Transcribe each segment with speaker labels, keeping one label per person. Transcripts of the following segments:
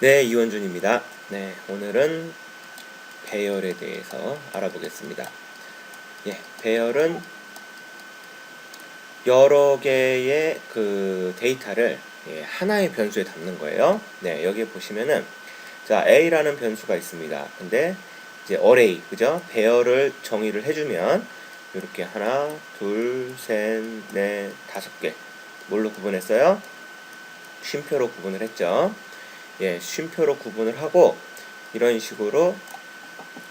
Speaker 1: 네, 이원준입니다. 네, 오늘은 배열에 대해서 알아보겠습니다. 예, 배열은 여러 개의 그 데이터를 예, 하나의 변수에 담는 거예요. 네, 여기 보시면은 자, A라는 변수가 있습니다. 근데 이제 array, 그죠? 배열을 정의를 해주면 이렇게 하나, 둘, 셋, 넷, 다섯 개 뭘로 구분했어요? 쉼표로 구분을 했죠. 예, 쉼표로 구분을 하고 이런 식으로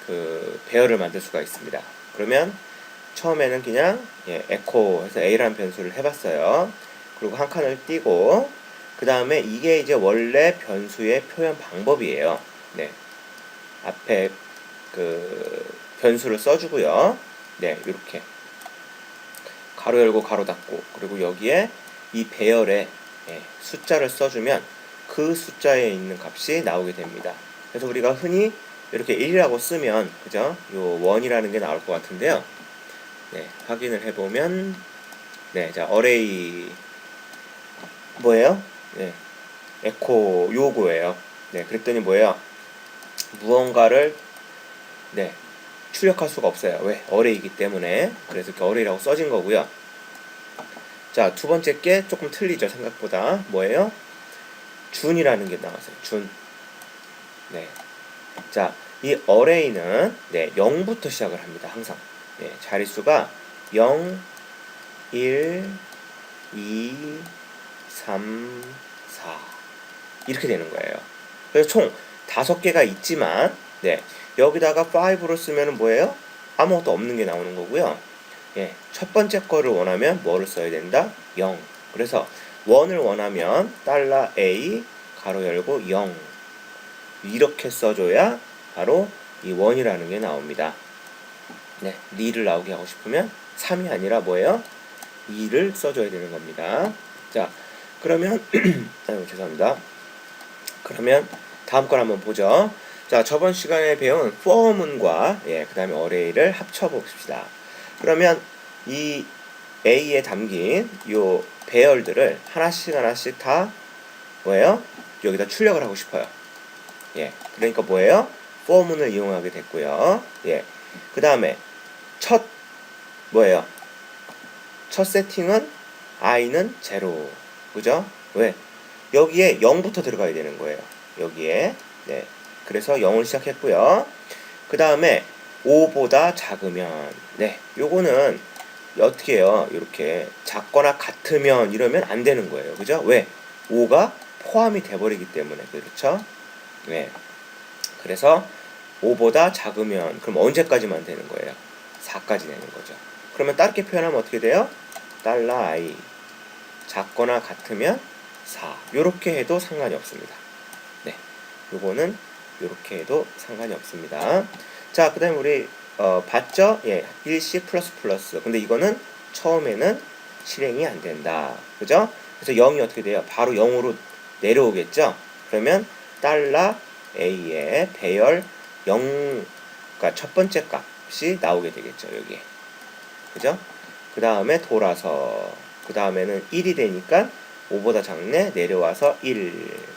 Speaker 1: 그 배열을 만들 수가 있습니다. 그러면 처음에는 그냥 예, 에코 해서 A라는 변수를 해봤어요. 그리고 한 칸을 띄고 그 다음에 이게 이제 원래 변수의 표현 방법이에요. 네, 앞에 그 변수를 써주고요. 네, 이렇게 가로 열고 가로 닫고 그리고 여기에 이 배열에 예, 숫자를 써주면 그 숫자에 있는 값이 나오게 됩니다. 그래서 우리가 흔히 이렇게 1이라고 쓰면 그죠? 요 원이라는 게 나올 것 같은데요. 네, 확인을 해보면 네, 자 어레이 뭐예요? 네, 에코 요거예요. 네, 그랬더니 뭐예요? 무언가를 네 출력할 수가 없어요. 왜? 어레이기 때문에 그래서 이렇게 어레이라고 써진 거고요. 자, 두 번째 게 조금 틀리죠, 생각보다. 뭐예요? 준이라는 게 나왔어요. 준. 네. 자, 이 어레이는 네, 0부터 시작을 합니다. 항상. 네, 자릿수가 0, 1, 2, 3, 4 이렇게 되는 거예요. 그래서 총 다섯 개가 있지만 네, 여기다가 5로 쓰면 뭐예요? 아무것도 없는 게 나오는 거고요. 예, 첫 번째 거를 원하면 뭐를 써야 된다? 0. 그래서 원을 원하면 달러 A 가로 열고 0 이렇게 써줘야 바로 이 원이라는 게 나옵니다. 네, 리를 나오게 하고 싶으면 3이 아니라 뭐예요? 2를 써줘야 되는 겁니다. 자, 그러면 아유 죄송합니다. 그러면 다음 걸 한번 보죠. 자, 저번 시간에 배운 for문과 예, 그 다음에 array를 합쳐 봅시다. 그러면 이 A에 담긴 요 배열들을 하나씩 하나씩 다 뭐예요? 여기다 출력을 하고 싶어요. 예. 그러니까 뭐예요? for문을 이용하게 됐고요. 예. 그 다음에 첫 뭐예요? 첫 세팅은 i는 제로. 그죠? 왜? 여기에 0부터 들어가야 되는 거예요. 여기에. 네. 그래서 0을 시작했고요. 그 다음에 5보다 작으면 네. 요거는 어떻게 해요? 이렇게 작거나 같으면 이러면 안 되는 거예요. 그죠? 왜? 5가 포함이 돼버리기 때문에 그렇죠? 네. 그래서 5보다 작으면 그럼 언제까지만 되는 거예요? 4까지 되는 거죠. 그러면 다르게 표현하면 어떻게 돼요? 달러 i 작거나 같으면 4 요렇게 해도 상관이 없습니다. 네. 요거는 요렇게 해도 상관이 없습니다. 자, 그 다음에 우리 어, 봤죠? 예, 일시 플러스 플러스. 근데 이거는 처음에는 실행이 안 된다. 그죠? 그래서 0이 어떻게 돼요? 바로 0으로 내려오겠죠? 그러면 달러 A의 배열 0, 그러니까 첫 번째 값이 나오게 되겠죠, 여기에. 그죠? 그 다음에 돌아서, 그 다음에는 1이 되니까 5보다 작네, 내려와서 1.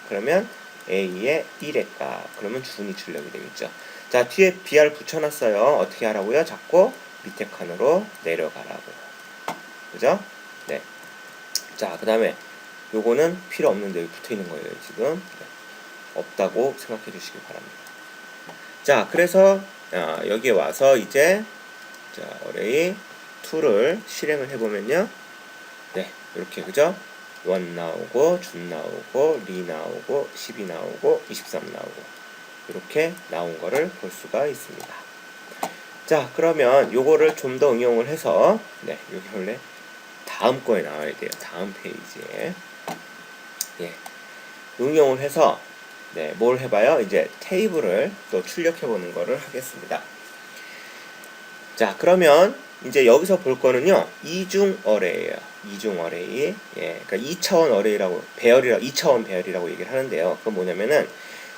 Speaker 1: 그러면 A의 1의 값. 그러면 준이 출력이 되겠죠. 자, 뒤에 BR 붙여놨어요. 어떻게 하라고요? 자꾸 밑에 칸으로 내려가라고. 그죠? 네. 자, 그 다음에 요거는 필요 없는데 여기 붙어 있는 거예요, 지금. 네. 없다고 생각해 주시기 바랍니다. 자, 그래서 아, 여기에 와서 이제 자, 어레이 2를 실행을 해보면요. 네, 이렇게 그죠? 1 나오고, 준 나오고, 리 나오고, 10이 나오고, 23 나오고. 이렇게 나온 거를 볼 수가 있습니다. 자, 그러면 요거를 좀 더 응용을 해서 네, 여기 원래 다음 거에 나와야 돼요. 다음 페이지에. 예. 응용을 해서 네, 뭘 해봐요? 이제 테이블을 또 출력해 보는 거를 하겠습니다. 자, 그러면 이제 여기서 볼 거는요. 이중 어레이예요. 이중 어레이. 예. 그러니까 2차원 어레이라고 배열이라 2차원 배열이라고 얘기를 하는데요. 그건 뭐냐면은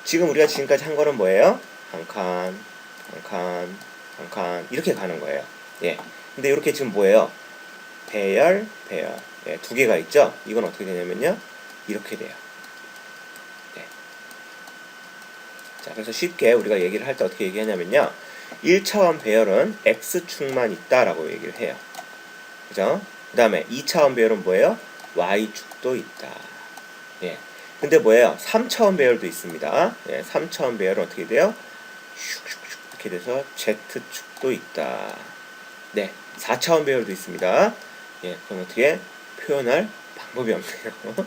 Speaker 1: 지금 우리가 지금까지 한 거는 뭐예요? 한 칸, 한 칸, 한 칸, 이렇게 가는 거예요. 예. 근데 이렇게 지금 뭐예요? 배열, 배열. 예, 두 개가 있죠? 이건 어떻게 되냐면요. 이렇게 돼요. 네. 자, 그래서 쉽게 우리가 얘기를 할 때 어떻게 얘기하냐면요. 1차원 배열은 x축만 있다라고 얘기를 해요. 그죠? 그 다음에 2차원 배열은 뭐예요? y축도 있다. 예. 근데 뭐예요? 3차원 배열도 있습니다. 예, 3차원 배열은 어떻게 돼요? 슉슉슉 이렇게 돼서 z축도 있다. 네. 4차원 배열도 있습니다. 예, 그건 어떻게 표현할 방법이 없네요.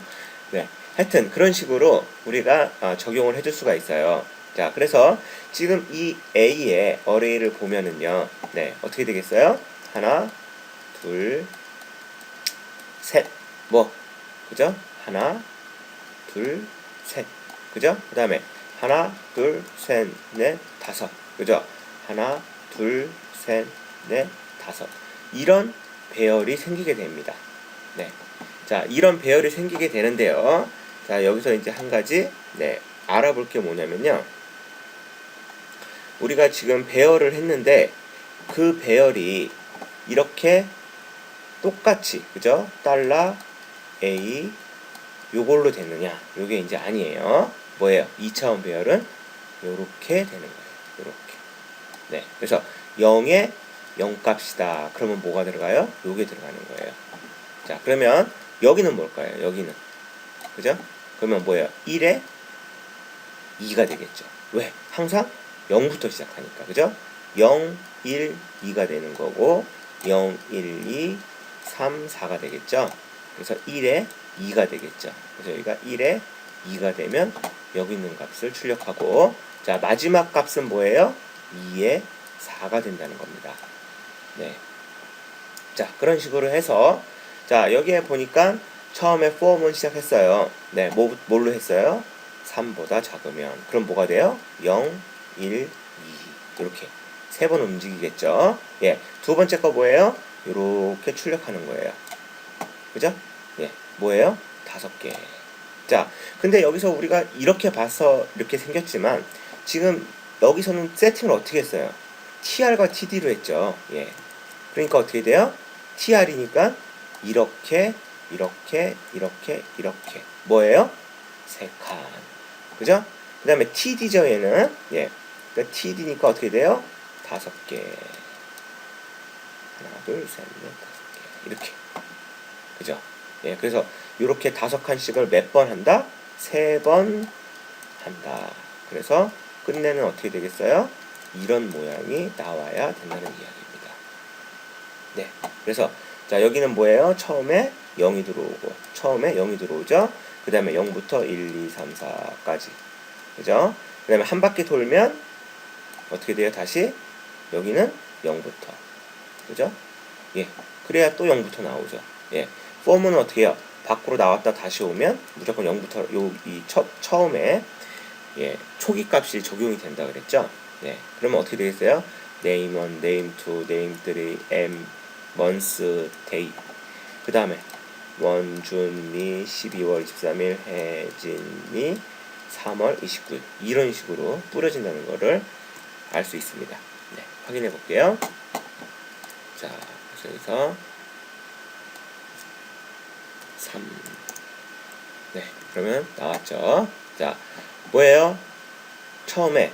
Speaker 1: 네. 하여튼 그런 식으로 우리가 어, 적용을 해줄 수가 있어요. 자, 그래서 지금 이 A의 어레이를 보면은요. 네, 어떻게 되겠어요? 하나, 둘, 셋. 뭐, 그죠? 하나, 둘, 셋. 그죠? 그 다음에 하나, 둘, 셋, 넷, 다섯. 그죠? 하나, 둘, 셋, 넷, 다섯. 이런 배열이 생기게 됩니다. 네. 자, 이런 배열이 생기게 되는데요. 자, 여기서 이제 한 가지, 네, 알아볼 게 뭐냐면요. 우리가 지금 배열을 했는데, 그 배열이 이렇게 똑같이, 그죠? 달러, A, 요걸로 됐느냐? 요게 이제 아니에요. 뭐예요? 2차원 배열은 요렇게 되는 거예요. 요렇게. 네. 그래서 0에 0 값이다. 그러면 뭐가 들어가요? 요게 들어가는 거예요. 자, 그러면 여기는 뭘까요? 여기는. 그죠? 그러면 뭐예요? 1에 2가 되겠죠. 왜? 항상 0부터 시작하니까. 그죠? 0, 1, 2가 되는 거고 0, 1, 2, 3, 4가 되겠죠. 그래서 1에 2가 되겠죠. 그래서 여기가 1에 2가 되면 여기 있는 값을 출력하고 자, 마지막 값은 뭐예요? 2에 4가 된다는 겁니다. 네. 자, 그런 식으로 해서 자, 여기에 보니까 처음에 form은 시작했어요. 네, 뭐, 뭘로 했어요? 3보다 작으면. 그럼 뭐가 돼요? 0, 1, 2. 이렇게 세 번 움직이겠죠? 예. 두 번째 거 뭐예요? 이렇게 출력하는 거예요. 그죠? 예. 뭐예요? 다섯 개. 자, 근데 여기서 우리가 이렇게 봐서 이렇게 생겼지만 지금 여기서는 세팅을 어떻게 했어요? TR과 TD로 했죠. 예. 그러니까 어떻게 돼요? TR이니까 이렇게, 이렇게, 이렇게, 이렇게. 뭐예요? 세 칸. 그죠? 그 다음에 TD죠, 얘는. 예. 그러니까 TD니까 어떻게 돼요? 다섯 개. 하나, 둘, 셋, 넷, 다섯 개. 이렇게. 그죠? 예. 그래서 이렇게 다섯 칸씩을 몇 번 한다? 세 번 한다. 그래서 끝내는 어떻게 되겠어요? 이런 모양이 나와야 된다는 이야기입니다. 네. 그래서 자 여기는 뭐예요? 처음에 0이 들어오고 처음에 0이 들어오죠. 그 다음에 0부터 1, 2, 3, 4까지 그죠? 그 다음에 한 바퀴 돌면 어떻게 돼요? 다시 여기는 0부터 그죠? 예. 그래야 또 0부터 나오죠. 예. 폼은 어떻게 해요? 밖으로 나왔다 다시 오면 무조건 0부터 요이 처음에 예, 초기 값이 적용이 된다 그랬죠? 네. 그러면 어떻게 되겠어요? name 1, name 2, name 3, m, months, day. 그 다음에 원준이 12월 23일, 혜진이 3월 29일. 이런 식으로 뿌려진다는 거를 알 수 있습니다. 네, 확인해 볼게요. 자, 그래서 3. 네, 그러면 나왔죠. 자, 뭐예요? 처음에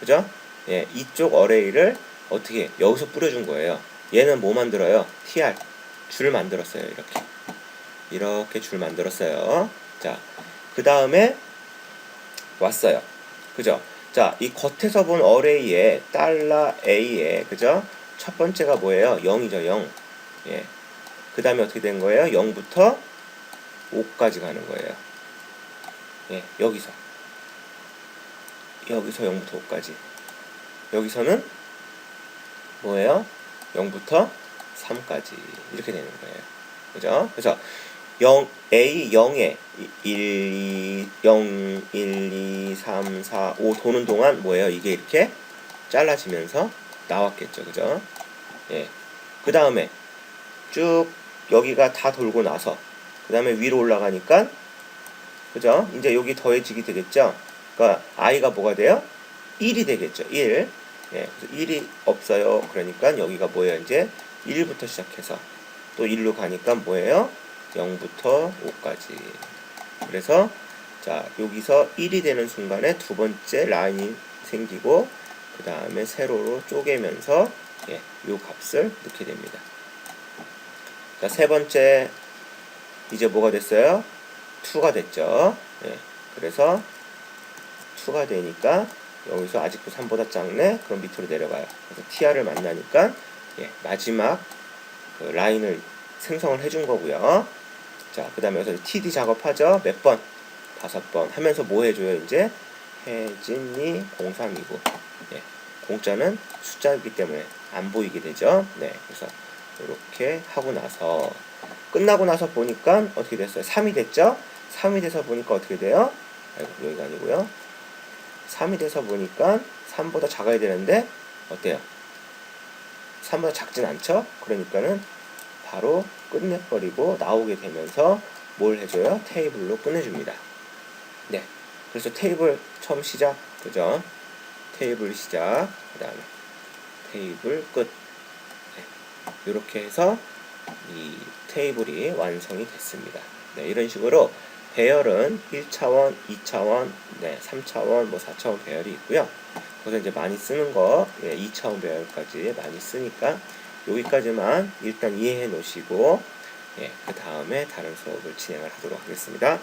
Speaker 1: 그죠? 예, 이쪽 어레이를 어떻게 여기서 뿌려준 거예요. 얘는 뭐 만들어요? tr 줄 만들었어요. 이렇게 이렇게 줄 만들었어요. 자, 그 다음에 왔어요. 그죠? 자, 이 겉에서 본 어레이에 달러 a에 그죠? 첫 번째가 뭐예요? 0이죠, 0. 예. 그 다음에 어떻게 된 거예요? 0부터 5까지 가는 거예요. 예, 여기서. 여기서 0부터 5까지. 여기서는 뭐예요? 0부터 3까지. 이렇게 되는 거예요. 그죠? 그래서 0, A 0에 1, 2, 0, 1, 2, 3, 4, 5 도는 동안 뭐예요? 이게 이렇게 잘라지면서 나왔겠죠. 그죠? 예. 그 다음에 쭉 여기가 다 돌고 나서 그 다음에 위로 올라가니까 그죠? 이제 여기 더해지게 되겠죠? 그러니까 i가 뭐가 돼요? 1이 되겠죠. 1. 예, 그래서 1이 없어요. 그러니까 여기가 뭐예요? 이제 1부터 시작해서 또 1로 가니까 뭐예요? 0부터 5까지. 그래서 자, 여기서 1이 되는 순간에 두 번째 라인이 생기고 그 다음에 세로로 쪼개면서 예, 요 값을 넣게 됩니다. 자, 세 번째 이제 뭐가 됐어요? 2가 됐죠. 예, 그래서 2가 되니까 여기서 아직도 3보다 작네? 그럼 밑으로 내려가요. 그래서 TR을 만나니까 예, 마지막 그 라인을 생성을 해준 거고요. 자, 그 다음에 여기서 TD 작업하죠. 몇 번? 다섯 번 하면서 뭐 해줘요? 이제 혜진이 0329. 예, 공짜는 숫자이기 때문에 안 보이게 되죠. 네, 그래서 이렇게 하고 나서 끝나고 나서 보니까 어떻게 됐어요? 3이 됐죠? 3이 돼서 보니까 어떻게 돼요? 아이고, 여기가 아니고요. 3이 돼서 보니까 3보다 작아야 되는데 어때요? 3보다 작진 않죠? 그러니까는 바로 끝내버리고 나오게 되면서 뭘 해줘요? 테이블로 끝내줍니다. 네. 그래서 테이블 처음 시작, 그죠? 테이블 시작, 그 다음에 테이블 끝. 네. 이렇게 해서 이 테이블이 완성이 됐습니다. 네, 이런 식으로 배열은 1차원, 2차원, 네, 3차원, 뭐 4차원 배열이 있고요. 거기서 이제 많이 쓰는 거, 예, 2차원 배열까지 많이 쓰니까 여기까지만 일단 이해해 놓으시고, 예, 그 다음에 다른 수업을 진행을 하도록 하겠습니다.